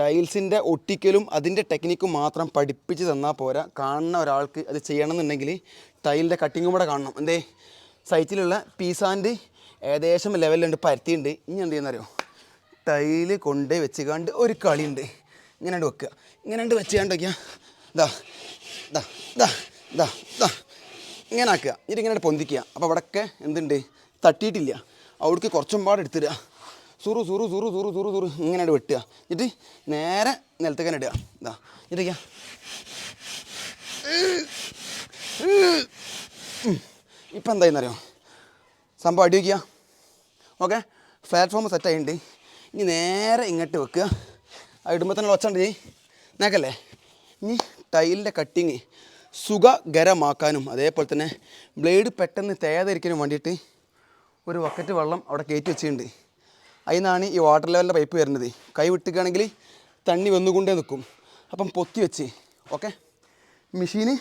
ടൈൽസിന്റെ ഒട്ടിക്കലും അതിന്റെ ടെക്നിക്കും മാത്രം പഠിപ്പിച്ച് തന്നാൽ പോരാ. കാണുന്ന ഒരാൾക്ക് അത് ചെയ്യണമെന്നുണ്ടെങ്കിൽ ടൈലിന്റെ കട്ടിങ്ങും കൂടെ കാണണം. എന്തേ? സൈറ്റിലുള്ള പീസാൻഡ് ഏകദേശം ലെവലിലുണ്ട് പരത്തിയുണ്ട്. ഇനി എന്ത് ചെയ്യുന്നറിയോ? ടൈൽ കൊണ്ട് വെച്ച് കണ്ട് ഒരു കളിയുണ്ട്. ഇങ്ങനെ ഉണ്ട് വെക്കുക. ഇങ്ങനെ ഉണ്ട് വെച്ച് കണ്ട് വയ്ക്കുക ദാ ദാ ദാ ഇതാ ഇതാ ഇങ്ങനെ ആക്കുക. എന്നിട്ട് ഇങ്ങനെ പൊന്തിക്കുക. അപ്പോൾ അവിടെയൊക്കെ എന്തുണ്ട്? തട്ടിയിട്ടില്ല. അവിടേക്ക് കുറച്ചും പാട് എടുത്തിടുക സുറു സുറു സുറു സുറു സുറു സുറു. ഇങ്ങനെ വെട്ടുക. എന്നിട്ട് നേരെ നിലത്തേക്കാൻ ഇടുക. ഇതാ എന്നിട്ട് ഇപ്പം എന്തായെന്നറിയോ സംഭവം അടി വയ്ക്കുക. ഓക്കെ? പ്ലാറ്റ്ഫോം സെറ്റ് ആയിട്ടുണ്ട്. ഇനി നേരെ ഇങ്ങോട്ട് വെക്കുക. ആ ഇടുമ്പോൾ തന്നെ ഒച്ചണ്ട് ചെയ് നേക്കല്ലേ ഇനി? ടൈലിന്റെ കട്ടിങ് സുഖകരമാക്കാനും അതേപോലെ തന്നെ ബ്ലേഡ് പെട്ടെന്ന് തേയാതിരിക്കാനും വേണ്ടിയിട്ട് ഒരു വക്കറ്റ് വെള്ളം അവിടെ കയറ്റി വെച്ചിട്ടുണ്ട്. അതിൽ നിന്നാണ് ഈ വാട്ടർ ലെവലിന്റെ പൈപ്പ് വരുന്നത്. കൈ വിട്ടിക്കുകയാണെങ്കിൽ തണ്ണി വന്നുകൊണ്ടേ നിൽക്കും. അപ്പം പൊത്തി വെച്ച് ഓക്കെ മെഷീന്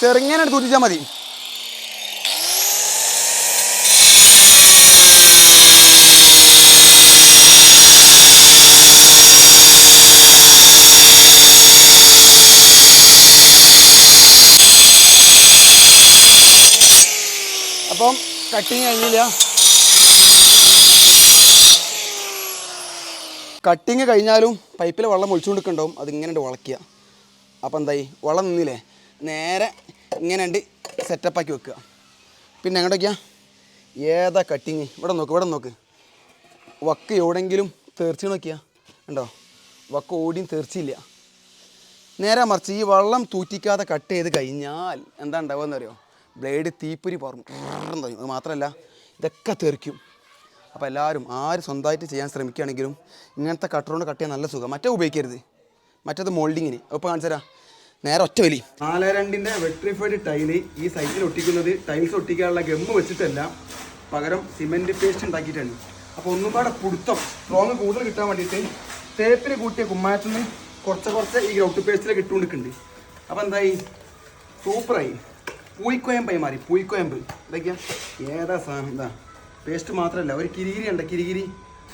ചെറുങ്ങനെ തൂറ്റിച്ചാൽ മതി അപ്പം കട്ടിങ് കഴിഞ്ഞില്ല. കട്ടിങ് കഴിഞ്ഞാലും പൈപ്പിൽ വെള്ളം ഒഴിച്ചുകൊണ്ടിരിക്കണ്ടാവും അതിങ്ങനെ വളയ്ക്കുക. അപ്പോൾ എന്തായി? വെള്ളം നിന്നില്ലേ? നേരെ ഇങ്ങനെ ഉണ്ട് സെറ്റപ്പാക്കി വെക്കുക. പിന്നെ എങ്ങോട്ട് ഏതാ കട്ടിങ് ഇവിടെ നോക്ക് ഇവിടെ നോക്ക്. വക്ക് എവിടെങ്കിലും തീർച്ച നോക്കിയാ ഉണ്ടോ വക്ക് ഓടിയും തീർച്ചയില്ല നേരെ മറിച്ച് ഈ വെള്ളം തൂറ്റിക്കാതെ കട്ട് ചെയ്ത് കഴിഞ്ഞാൽ എന്താ ഉണ്ടാവുക അറിയോ ബ്ലേഡ് തീപ്പൊരി പറയും അത് മാത്രമല്ല ഇതൊക്കെ തെറിക്കും. അപ്പോൾ എല്ലാവരും ആര് സ്വന്തമായിട്ട് ചെയ്യാൻ ശ്രമിക്കുകയാണെങ്കിലും ഇങ്ങനത്തെ കട്ടറുകൊണ്ട് കട്ട് ചെയ്യാൻ നല്ല സുഖം. മറ്റേ ഉപയോഗിക്കരുത്. മറ്റേത് മോൾഡിങ്ങിന് ഇപ്പോൾ കാണിച്ചു തരാം. നേരെ ഒറ്റ വലി. നാല് രണ്ടിന്റെ വെട്രിഫൈഡ് ടൈൽ ഈ സൈറ്റിൽ ഒട്ടിക്കുന്നത് ടൈൽസ് ഒട്ടിക്കാനുള്ള ഗമ്മ് വെച്ചിട്ടല്ല പകരം സിമെന്റ് പേസ്റ്റ് ഉണ്ടാക്കിയിട്ടാണ് അപ്പോൾ ഒന്നും പാടെ പുടുത്തം സ്ട്രോങ് കൂടുതൽ കിട്ടാൻ വേണ്ടിയിട്ട് തേപ്പിന് കൂട്ടിയ കുമ്മായത്തിൽ കുറച്ച് കുറച്ച് ഈ ഗ്രൗട്ട് പേസ്റ്റിലേക്ക് ഇട്ടുകൊണ്ടിരിക്കുന്നുണ്ട്. അപ്പോൾ എന്തായി? സൂപ്പറായി പൂയിക്കോയമ്പായി മാറി പൂയിക്കോയമ്പ് ഇതൊക്കെയാ? ഏതാ സാധനം? ഇതാ. പേസ്റ്റ് മാത്രമല്ല ഒരു കിരികിരി ഉണ്ട് കിരികിരി.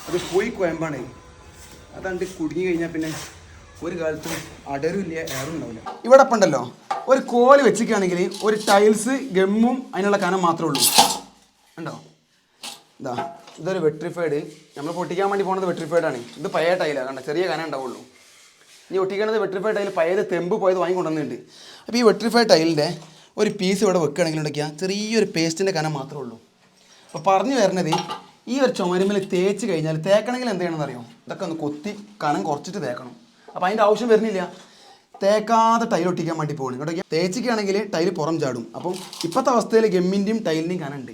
അത് പൂയിക്കോയമ്പാണ് അതാണ്ട് കുടുങ്ങി കഴിഞ്ഞാൽ പിന്നെ ഒരു കാലത്തും അടരുമില്ല ഏറും ഉണ്ടാവില്ല ഇവിടെ ഉണ്ടല്ലോ. ഒരു കോൽ വെച്ചിരിക്കുകയാണെങ്കിൽ ഒരു ടൈൽസ് ഗമ്മും അതിനുള്ള കനം മാത്രമേ ഉള്ളൂ. ഉണ്ടോ ഇതാ. ഇതൊരു വെട്രിഫൈഡ്. നമ്മൾ പൊട്ടിക്കാൻ വേണ്ടി പോണത് വെട്രിഫൈഡ് ആണ്. ഇത് പഴയ ടൈലാണ് കണ്ട? ചെറിയ കനം ഉണ്ടാവുള്ളൂ. ഇനി ഒട്ടിക്കണത് വെട്രിഫൈഡ് ടൈൽ പഴയത് തെമ്പ് പോയത് വാങ്ങിക്കൊണ്ടുവന്നിട്ടുണ്ട്. അപ്പോൾ ഈ വെട്രിഫൈഡ് ടൈലിന്റെ ഒരു പീസ് ഇവിടെ വെക്കുകയാണെങ്കിൽ ഉണ്ടെങ്കിൽ ചെറിയൊരു പേസ്റ്റിന്റെ കനം മാത്രമേ ഉള്ളൂ. അപ്പോൾ പറഞ്ഞു വരുന്നത് ഈ ഒരു ചുമരുമ്പിൽ തേച്ച് കഴിഞ്ഞാൽ തേക്കണമെങ്കിൽ എന്ത് ചെയ്യണമെന്ന് അറിയോ? ഇതൊക്കെ ഒന്ന് കൊത്തി കനം കുറച്ചിട്ട് തേക്കണം. അപ്പോൾ അതിന്റെ ആവശ്യം വരുന്നില്ല. തേക്കാതെ ടൈൽ ഒട്ടിക്കാൻ വേണ്ടി പോകണം കേട്ടോ തേച്ചിക്കുകയാണെങ്കിൽ ടൈൽ പുറം ചാടും. അപ്പം ഇപ്പോഴത്തെ അവസ്ഥയിൽ ഗമ്മിന്റെയും ടൈലിന്റെയും കനുണ്ട്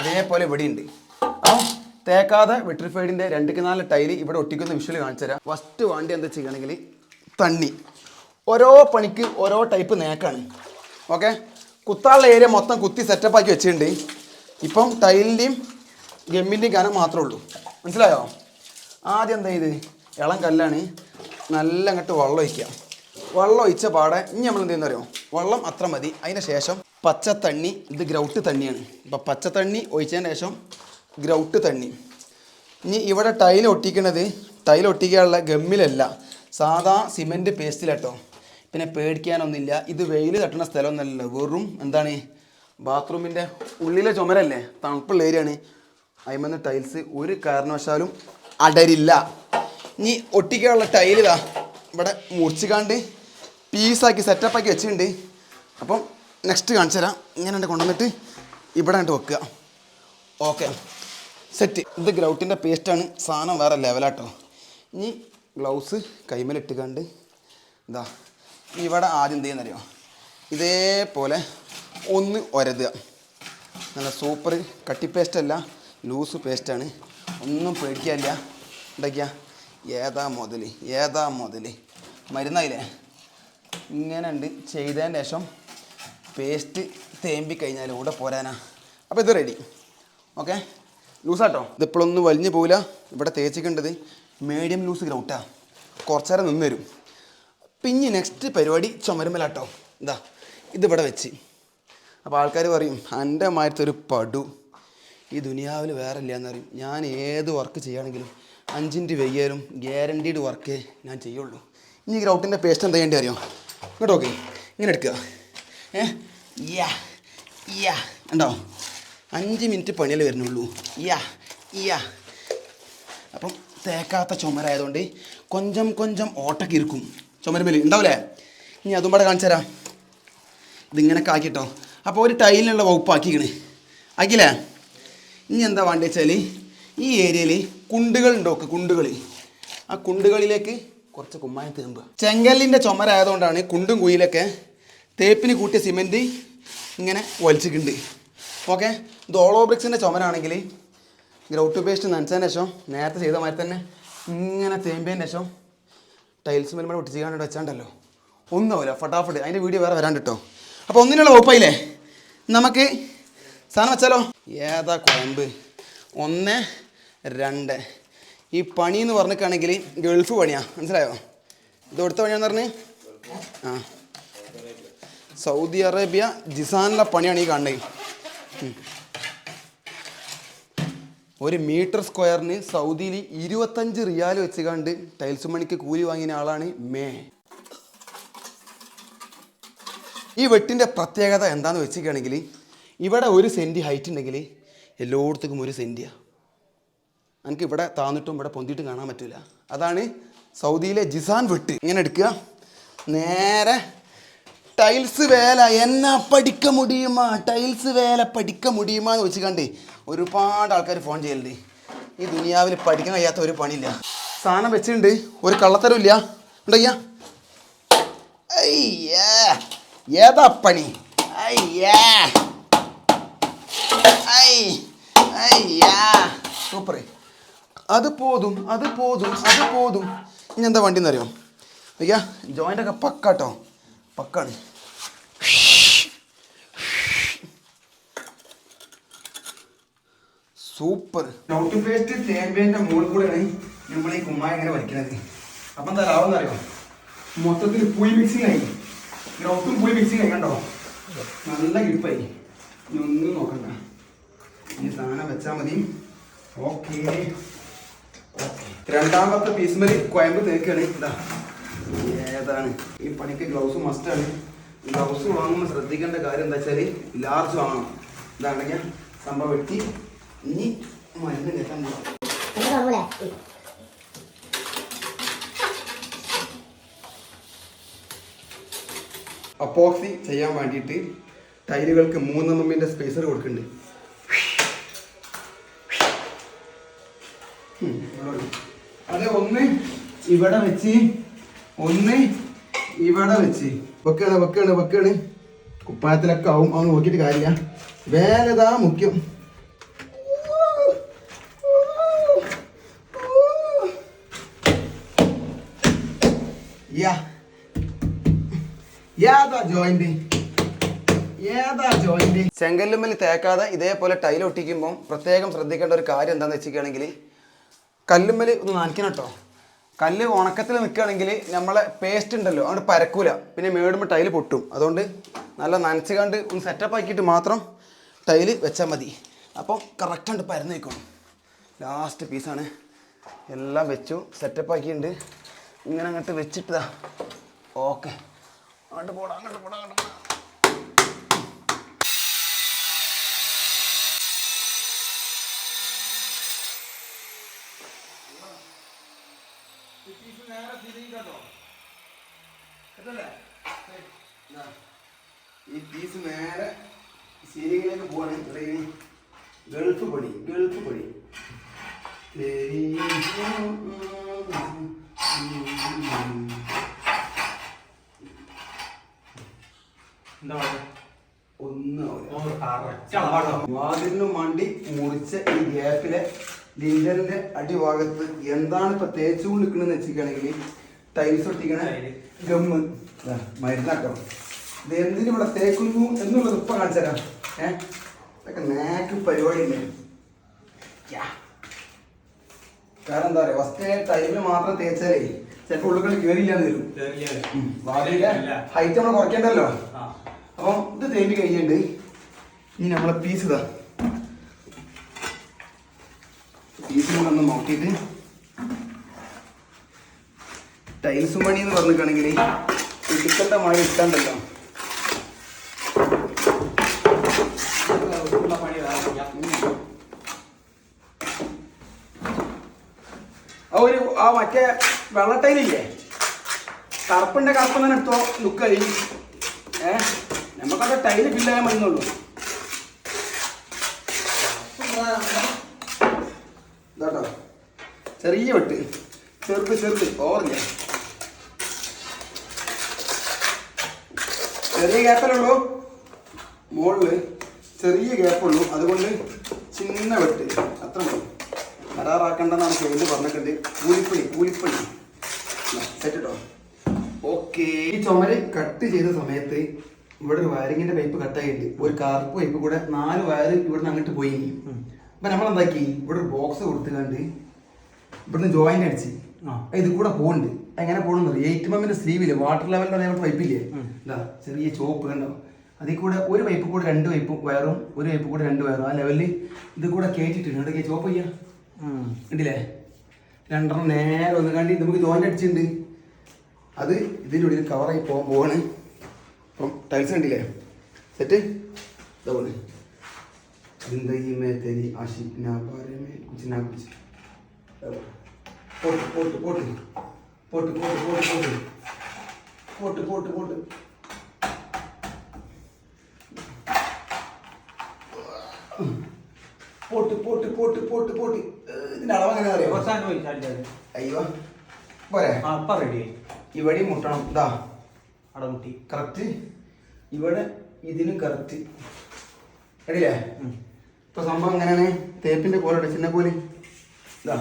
അതേപോലെ ഇവിടെ ഉണ്ട്. അപ്പം തേക്കാതെ വെട്രിഫൈഡിന്റെ രണ്ടിക്ക് നാല് ടൈൽ ഇവിടെ ഒട്ടിക്കുന്ന വിഷ്വൽ കാണിച്ചു തരാം. ഫസ്റ്റ് വാണ്ടി എന്താ ചെയ്യുകയാണെങ്കിൽ തണ്ണി. ഓരോ പണിക്ക് ഓരോ ടൈപ്പ് നേക്കാണ് ഓക്കെ? കുത്താനുള്ള ഏരിയ മൊത്തം കുത്തി സെറ്റപ്പാക്കി വെച്ചിട്ടുണ്ട്. ഇപ്പം ടൈലിന്റെയും ഗമ്മിന്റെയും കനം മാത്രമേ ഉള്ളൂ. മനസ്സിലായോ? ആദ്യം എന്താ ഇത് ഇളം കല്ലാണ് നല്ല അങ്ങോട്ട് വെള്ളം ഒഴിക്കുക. വെള്ളം ഒഴിച്ച പാടെ ഇനി നമ്മൾ എന്ത് ചെയ്യുന്ന അറിയോ വെള്ളം അത്ര മതി. അതിന് ശേഷം പച്ചത്തണ്ണി ഇത് ഗ്രൗട്ട് തണ്ണിയാണ്. ഇപ്പം പച്ചത്തണ്ണി ഒഴിച്ചതിന് ശേഷം ഗ്രൗട്ട് തണ്ണി. ഇനി ഇവിടെ ടൈൽ ഒട്ടിക്കണത് ടൈൽ ഒട്ടിക്കാനുള്ള ഗമ്മിലല്ല. സാധാ സിമെന്റ് പേസ്റ്റിലാട്ടോ പിന്നെ പേടിക്കാനൊന്നുമില്ല. ഇത് വെയിൽ തട്ടുന്ന സ്ഥലമൊന്നുമല്ല വെറും എന്താണ് ബാത്റൂമിന്റെ ഉള്ളിലെ ചുമരല്ലേ? തണുപ്പുള്ള ഏരിയയാണ്. അതിമെന്ന് ടൈൽസ് ഒരു കാരണവശാലും അടരില്ല. ഇനി ഒട്ടിക്കാനുള്ള ടൈലിതാ ഇവിടെ മുറിച്ചിക്കാണ്ട് പീസാക്കി സെറ്റപ്പാക്കി വെച്ചിട്ടുണ്ട്. അപ്പം നെക്സ്റ്റ് കാണിച്ചു തരാം. ഇങ്ങനെ കൊണ്ടുവന്നിട്ട് ഇവിടെ കണ്ട് വെക്കുക. ഓക്കെ സെറ്റ് ഇത് ഗ്രൗട്ടിന്റെ പേസ്റ്റാണ് സാധനം വേറെ ലെവലാട്ടോ ഇനി ഗ്ലൗസ് കൈമേലിട്ടുകണ്ട് ഇതാ ഇവിടെ ആദ്യം എന്ത് ചെയ്യുന്നറിയോ? ഇതേപോലെ ഒന്ന് ഒരതുക. നല്ല സൂപ്പർ കട്ടി പേസ്റ്റ് അല്ല ലൂസ് പേസ്റ്റാണ് ഒന്നും പേടിക്കാനില്ല ഉണ്ടാക്കിയ ഏതാ മുതൽ ഏതാ മുതൽ മരുന്നായില്ലേ? ഇങ്ങനെ ഉണ്ട് ചെയ്തതിന് ശേഷം പേസ്റ്റ് തേമ്പി കഴിഞ്ഞാൽ കൂടെ പോരാനാ. അപ്പോൾ ഇത് റെഡി ഓക്കെ ലൂസാട്ടോ ഇതിപ്പോഴൊന്നും വലിഞ്ഞു പോവില്ല. ഇവിടെ തേച്ചിക്കേണ്ടത് മീഡിയം ലൂസ് ഗ്രൗട്ടാ കുറച്ചേരം നിന്ന് തരും. പിന്നെ നെക്സ്റ്റ് പരിപാടി ചുമരുമലാട്ടോ. ഇതാ ഇതിവിടെ വെച്ച്. അപ്പോൾ ആൾക്കാർ പറയും എന്റെ മാരത്തെ ഒരു പടു. ഈ ദുനിയാവിൽ വേറെ ഇല്ല എന്ന് പറയും. ഞാൻ ഏത് വർക്ക് ചെയ്യുകയാണെങ്കിലും അഞ്ചിന്റെ വെയ്യാലും ഗ്യാരണ്ടീഡ് വർക്കേ ഞാൻ ചെയ്യുള്ളൂ. ഇനി ഗ്രൗട്ടിന്റെ പേസ്റ്റ് എന്താ ചെയ്യേണ്ടി അറിയോ? ഇങ്ങോട്ട് ഓക്കെ ഇങ്ങനെ എടുക്കുക. യാ യാ. ഉണ്ടോ അഞ്ച് മിനിറ്റ് പണിയല്ലേ വരുന്നുള്ളൂ. യാ യാ. അപ്പം തേക്കാത്ത ചുമരായതുകൊണ്ട് കൊഞ്ചം കൊഞ്ചം ഓട്ടൊക്കെ ഇരിക്കും ചുമരുമേൽ ഉണ്ടാവില്ലേ ഇനി അതും കൂടെ കാണിച്ചു തരാം ഇതിങ്ങനെ ആക്കിട്ടോ. അപ്പോൾ ഒരു ടൈലിനുള്ള വകുപ്പാക്കിക്കണ്. ആക്കിയില്ലേ? ഇനി എന്താ വേണ്ടത് വെച്ചാൽ ഈ ഏരിയയിൽ കുണ്ടുകൾ ഉണ്ടോക്ക് കുണ്ടുകൾ ആ കുണ്ടുകളിലേക്ക് കുറച്ച് കുമ്മായം തേമ്പുക ചെങ്കല്ലിന്റെ ചുമരായതുകൊണ്ടാണ് കുണ്ടും കുയിലൊക്കെ തേപ്പിന് കൂട്ടിയ സിമെന്റ് ഇങ്ങനെ വലിച്ചിട്ടുണ്ട്. ഓക്കെ? ഇത് ഓളോ ബ്രിക്സിന്റെ ചുമരാണെങ്കിൽ ഗ്രൗട്ട് പേസ്റ്റ് നനച്ചതിന് ശേഷം നേരത്തെ ചെയ്ത മാതിരി തന്നെ ഇങ്ങനെ തേമ്പിയതിന് ശേഷം ടൈൽസ് മേൽമേൽ ഒട്ടിച്ച് കാണാണ്ട് വെച്ചാണ്ടല്ലോ. ഒന്നുമില്ല ഫട്ടാഫട്ട്. അതിന്റെ വീഡിയോ വേറെ വരാണ്ട് കേട്ടോ അപ്പോൾ ഒന്നിനുള്ള വകുപ്പായില്ലേ നമുക്ക് സാധനം വെച്ചാലോ? ഏതാ കുഴമ്പ്? ഒന്ന് രണ്ട്. ഈ പണി എന്ന് പറഞ്ഞിട്ടാണെങ്കിൽ ഗൾഫ് പണിയാണ് മനസ്സിലായോ? ഇത് കൊടുത്ത പണിയാന്ന് പറഞ്ഞ്? ആ. സൗദി അറേബ്യ ജിസാനിലെ പണിയാണ് ഈ കാണുന്നത്. ഒരു മീറ്റർ സ്ക്വയറിന് സൗദിയിൽ ഇരുപത്തഞ്ച് റിയാൽ വെച്ച് കണ്ട് ടൈൽസ് മണിക്ക് കൂലി വാങ്ങിയ ആളാണ് മേ. ഈ വെട്ടിന്റെ പ്രത്യേകത എന്താന്ന് വെച്ചിരിക്കുകയാണെങ്കിൽ ഇവിടെ ഒരു സെന്റി ഹൈറ്റ് ഉണ്ടെങ്കിൽ എല്ലായിടത്തേക്കും ഒരു സെന്റിയാണ് എനിക്ക് ഇവിടെ താന്നിട്ടും ഇവിടെ പൊന്തിയിട്ടും കാണാൻ പറ്റില്ല. അതാണ് സൗദിയിലെ ജിസാൻ വെട്ട്. ഇങ്ങനെ എടുക്കുക. നേരെ ടൈൽസ് വേല. എന്നാ പഠിക്ക മുടിയുമാ? ടൈൽസ് വേല പഠിക്ക മുടിയുമാ എന്ന് വെച്ച് കണ്ടേ ഒരുപാട് ആൾക്കാർ ഫോൺ ചെയ്യലുണ്ട്. ഈ ദുനിയാവിൽ പഠിക്കാൻ കഴിയാത്ത ഒരു പണിയില്ല. സാധനം വെച്ചിട്ടുണ്ട്. ഒരു കള്ളത്തരം ഇല്ല ഉണ്ടയ്യാ അയ്യേ. ഏതാ പണി? അയ്യേ. ഐ സൂപ്പർ അത് പോതും അത് പോതും അത് പോതും. ഇനി എന്താ വണ്ടി എന്നറിയോ അയ്യാ ജോയിന്റൊക്കെ പക്കാട്ടോ. പക്കാണ്. സൂപ്പർ. നോട്ട് പേസ്റ്റ് തേമ്പേന്റെ മുകളിൽ കൂടെയാണ് നമ്മൾ ഈ കുമ്മായ ഇങ്ങനെ വലിക്കുന്നത് അപ്പം എന്താ ലാഭം അറിയോ? മൊത്തത്തിൽ പുളി മിക്സിങ് ആയി. ഗ്രൗട്ടും പുളി മിക്സിങ് ആയി കണ്ടോ? നല്ല ഗ്രിപ്പായി ഇനി ഒന്നും നോക്കണ്ട. ഇനി സാധനം വെച്ചാൽ മതി. ഓക്കെ രണ്ടാമത്തെ പീസ് മതി. കോയമ്പ് തേക്കാണ്. ഇതാ. ഏതാണ് ഈ പണിക്ക് ഗ്ലൗസ് മസ്റ്റാണ് ഗ്ലൗസ് വാങ്ങുമ്പോൾ ശ്രദ്ധിക്കേണ്ട കാര്യം എന്താ വെച്ചാൽ ലാർജ് വാങ്ങണം ഇതാണെങ്കിൽ സംഭവം വെട്ടി ഇനി മരുന്ന് കെട്ടാൻ പോകാം അപ്പോക്സി ചെയ്യാൻ വേണ്ടിയിട്ട് ടൈലുകൾക്ക് മൂന്ന് എം സ്പേസർ കൊടുക്കുന്നുണ്ട് അതെ. ഒന്ന് ഇവിടെ വെച്ച് ഒന്ന് ഇവിടെ വെച്ച്. വെക്കാണ് വെക്കാണ് വെക്കാണ്. കുപ്പായത്തിലൊക്കെ ആവും. അവന് നോക്കിയിട്ട് കാര്യമില്ല. വേലതാ മുഖ്യം. ചെങ്കല്ലുമ്മൽ തേക്കാതെ ഇതേപോലെ ടൈൽ ഒട്ടിക്കുമ്പോൾ പ്രത്യേകം ശ്രദ്ധിക്കേണ്ട ഒരു കാര്യം എന്താണെന്ന് വെച്ചിരിക്കുകയാണെങ്കിൽ കല്ലുമ്മൽ ഒന്ന് നനയ്ക്കണം കേട്ടോ. കല്ല് ഉണക്കത്തിൽ നിൽക്കുകയാണെങ്കിൽ നമ്മളെ പേസ്റ്റ് ഉണ്ടല്ലോ അതുകൊണ്ട് പരക്കൂല. പിന്നെ മേടുമ്പോൾ ടൈൽ പൊട്ടും. അതുകൊണ്ട് നല്ല നനച്ച് കണ്ട് ഒന്ന് സെറ്റപ്പ് ആക്കിയിട്ട് മാത്രം ടൈൽ വെച്ചാൽ മതി. അപ്പോൾ കറക്റ്റായിട്ട് പരന്ന് നിൽക്കണം ലാസ്റ്റ് പീസാണ് എല്ലാം വെച്ചു സെറ്റപ്പ് ആക്കിയിട്ടുണ്ട്. ഇങ്ങനെ അങ്ങോട്ട് വെച്ചിട്ടതാ ഓക്കെ അങ്ങോട്ട് പോടാ അങ്ങോട്ട് പോടാ അങ്ങോട്ട് പോടാ. ഈ പീസ് നേരെ സീലിങ്ങിലേക്ക് പോവാണ്. ഈ ഗൾഫ് പണി ഗൾഫ് പണി വാതിലിന് മണ്ടി മുറിച്ച ഈ ഗ്യാപ്പിലെ ലിൻഡറിന്റെ അടിഭാഗത്ത് എന്താണ് ഇപ്പൊ തേച്ചു കൊണ്ടിരിക്കണെന്ന് വെച്ചിരിക്കുകയാണെങ്കിൽ ടൈൽസ് ഒട്ടിക്കണ ഗമ്മ് മരുന്നാക്കണം. ഇത് എന്തിനു ഇവിടെ തേക്കുന്നു എന്നുള്ളത് ഇപ്പൊ കാണിച്ചുതരാം ഏഹ് ഇതൊക്കെ നാക്ക് പരിപാടിയല്ലേ? യാ. കാരണം എന്താ പറയാ ഫസ്റ്റ് ടൈമിൽ മാത്രം തേച്ചാലേ ചിലപ്പോൾ ഉള്ളുകൾ കയറിയില്ലാന്ന് വരും. വാതിലിന്റെ ഹൈറ്റ് നമ്മൾ കുറയ്ക്കണ്ടല്ലോ. അപ്പം ഇത് തേമ്പി കഴിഞ്ഞിട്ട് ഇനി നമ്മളെ പീസ് ഇതാ. ടീസ്പൂണൊന്ന് നോക്കിയിട്ട് ടൈൽസ് മണി എന്ന് പറഞ്ഞിട്ടാണെങ്കിൽ ഇടുക്കത്തെ മഴ ഇട്ടാണ്ടല്ലോ ഒരു ആ മറ്റേ വെള്ള ടൈലില്ലേ? കറുപ്പിന്റെ കറുപ്പ് തന്നെ എടുത്തോ ലുക്ക് കഴിയും ഏ? നമുക്കവിടെ ടൈൽ ഫില്ലായാൽ ചെയ്യാൻ മതിന്നുള്ളൂ ചെറിയ വെട്ട്. ചെറുത് ചെറുത്. ഓറില്ല ചെറിയ ഗ്യാപ്പല്ലേ ഉള്ളൂ? മുകളിൽ ചെറിയ ഗ്യാപ്പുള്ളൂ അതുകൊണ്ട് ചിന്ന വെട്ട്. അത്ര മതി. കരാറാക്കണ്ടെന്നാണ് ചെയ്ത് പറഞ്ഞിട്ടുണ്ട്. കൂലിപ്പണി കൂലിപ്പണി സെറ്റ് കേട്ടോ ഓക്കെ ഈ ചുമര് കട്ട് ചെയ്ത സമയത്ത് ഇവിടെ ഒരു വയറിങ്ങിന്റെ പൈപ്പ് കട്ടായിട്ട് ഒരു കാർപ്പ് പൈപ്പ് കൂടെ നാല് വയർ ഇവിടുന്ന് അങ്ങോട്ട് പോയി. അപ്പൊ നമ്മൾ എന്താക്കി ഇവിടെ ഒരു ബോക്സ് കൊടുത്തുകൊണ്ട് ഇവിടുന്ന് ജോയിന്റ് അടിച്ച് ആ. ഇത് കൂടെ പോകുന്നുണ്ട് എങ്ങനെ പോകണമെന്ന് എയ്റ്റ് മമ്മിന്റെ സ്ലീവില് വാട്ടർ ലെവലിൽ അതേപോലെ പൈപ്പില്ലേ ഉം. ഇതാ ചെറിയ ചോപ്പ് കണ്ടോ അതിൽ കൂടെ ഒരു പൈപ്പ് കൂടെ രണ്ട് പൈപ്പ് വയറും ഒരു പൈപ്പ് കൂടെ രണ്ട് വയറും ആ ലെവലിൽ ഇത് കൂടെ കയറ്റിട്ടുണ്ട് ഇടയ്ക്ക് ചോപ്പ് ചെയ്യാം ഉം. ഉണ്ടല്ലേ രണ്ടെണ്ണം നേരെ ഒന്ന് കണ്ടി നമുക്ക് ജോയിന്റ് അടിച്ചിട്ടുണ്ട് അത് ഇതിൻ്റെ ഉള്ളിൽ കവറായി പോകാൻ പോവാണ് അപ്പം ടൈൽസ് കണ്ടില്ലേ സെറ്റ് ഇതാവുന്നു जिंदगी में तेरी आशिक ना बारे में कुछ ना कुछ போட்டு போட்டு போட்டு போட்டு போட்டு போட்டு போட்டு போட்டு போட்டு போட்டு போட்டு போட்டு போட்டு പോട്ട് പോട്ട്. ഇതിന്റെ അളവ് എങ്ങനെ അറിയാം? അവസാനം പോയി അയ്യോ. പോരെ. ആ അപ്പ റെഡി ഇവിടെ മുട്ടണം. ഇതാ. അവിടെ മുട്ടി. കറക്റ്റ് ഇവിടെ ഇതിനും കറക്റ്റ് റെഡിയേ ഇപ്പൊ സംഭവം എങ്ങനെയാണ്? തേപ്പിന്റെ കോലട്ടെ ചിന്ന പോലെ ഇതാ.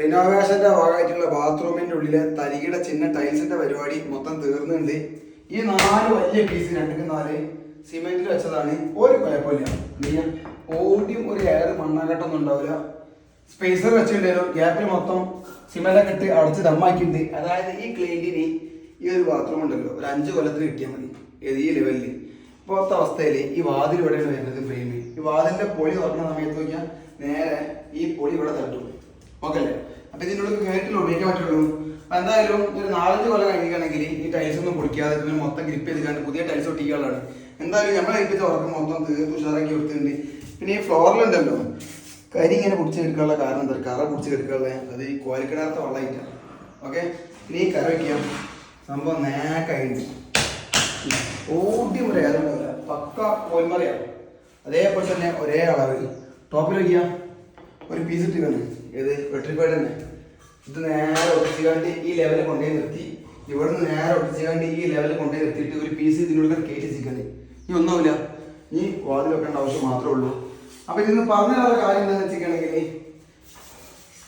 റിനോവേഷന്റെ ഭാഗമായിട്ടുള്ള ബാത്റൂമിന്റെ ഉള്ളിലെ തരികിട ചിഹ്ന ടൈൽസിന്റെ പരിപാടി മൊത്തം തീർന്നുണ്ട്. ഈ നാല് വലിയ പീസ് രണ്ടിന് നാല് സിമെന്റിൽ വെച്ചതാണ് ഒരു കുഴപ്പമില്ല. ഓടിയും ഒരു എയർ മണ്ണാകട്ടൊന്നും ഉണ്ടാവില്ല. സ്പേസർ വെച്ചിട്ടുണ്ടല്ലോ ഗ്യാപ്പിൽ മൊത്തം സിമെന്റൊക്കെ ഇട്ട് അടച്ച് ദമ്മാക്കിയിട്ടുണ്ട് അതായത് ഈ ക്ലീനിന് ഈ ഒരു ബാത്റൂം ഉണ്ടല്ലോ. ഒരു അഞ്ച് കൊല്ലത്തിന് കിട്ടിയാൽ മതി. ഏത് ഈ ലെവലിൽ ഇപ്പോഴത്തെ അവസ്ഥയിൽ ഈ വാതിൽ ഇവിടെയാണ് വരുന്നത് ഫ്രെയിം ഈ വാതിലിന്റെ പൊളി തുറക്കുന്ന സമയത്ത് നോക്കിയാൽ നേരെ ഈ പൊളി ഇവിടെ തട്ടും. ഓക്കെ അല്ലേ? അപ്പൊ ഇതിനുള്ളിൽ കയറ്റിൽ ഉപയോഗിക്കാൻ പറ്റുള്ളൂ. അപ്പൊ എന്തായാലും ഒരു നാലഞ്ച് കൊല്ലം കഴിയുകയാണെങ്കിൽ ഈ ടൈൽസ് ഒന്നും പൊടിക്കാതെ ഇതിന് മൊത്തം ഗ്രിപ്പ് ചെയ്ത് കണ്ട് പുതിയ ടൈൽസ് ഒട്ടിക്കാനുള്ളതാണ്. എന്തായാലും നമ്മളെ ഏൽപ്പിച്ച ഉറക്കം മൊത്തം തീർത്ത് ഉഷാറാക്കി കൊടുത്തിട്ടുണ്ട്. പിന്നെ ഈ ഫ്ലോറിലുണ്ടല്ലോ കരി ഇങ്ങനെ പിടിച്ച് കാരണം എന്താ? കറ പിടിച്ച് അത് ഈ കോലക്കിടാത്ത വെള്ളമായിട്ടാണ് ഓക്കെ ഇനി ഈ കറ വയ്ക്കാം സംഭവം നേക്കായിട്ട് ഓടി മുറിയാതെ പക്ക കോൽമറയാണ് അതേപോലെ തന്നെ ഒരേ അളവ് ടോപ്പിൽ വയ്ക്കുക ഒരു പീസ് ഇട്ട് വേണം ഏത്? വെട്രിഫൈഡ് തന്നെ. ഇത് നേരെ ഒട്ടിച്ചുകാണ്ട് ഈ ലെവലിൽ കൊണ്ടുപോയി നിർത്തി. ഇവിടെ നിന്ന് നേരെ ഒട്ടിച്ചുകാണ്ട് ഈ ലെവലിൽ കൊണ്ടുപോയി നിർത്തിയിട്ട് ഒരു പീസ് ഇതിനുള്ളിൽ കയറ്റി വെച്ചിരിക്കുന്നത് ഇനി ഒന്നുമില്ല. ഇനി വാതിൽ വെക്കേണ്ട ആവശ്യം മാത്രമേ ഉള്ളൂ. അപ്പൊ ഇതിന്ന് പറഞ്ഞ കാര്യം എന്താണെന്ന് വെച്ചിട്ടുണ്ടെങ്കിൽ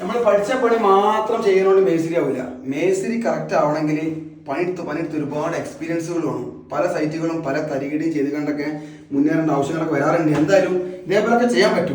നമ്മൾ പഠിച്ച പണി മാത്രം ചെയ്യുന്നതുകൊണ്ട് മേസ്തിരി ആവില്ല മേസ്തിരി കറക്റ്റ് ആവണമെങ്കിൽ പണിയെടുത്ത് പണിയെടുത്ത് ഒരുപാട് എക്സ്പീരിയൻസുകൾ വേണം. പല സൈറ്റുകളും പല തരികിടിയും ചെയ്ത് കണ്ടൊക്കെ മുന്നേറേണ്ട ആവശ്യങ്ങളൊക്കെ വരാറുണ്ട്. എന്തായാലും ഇതേപോലൊക്കെ ചെയ്യാൻ പറ്റും.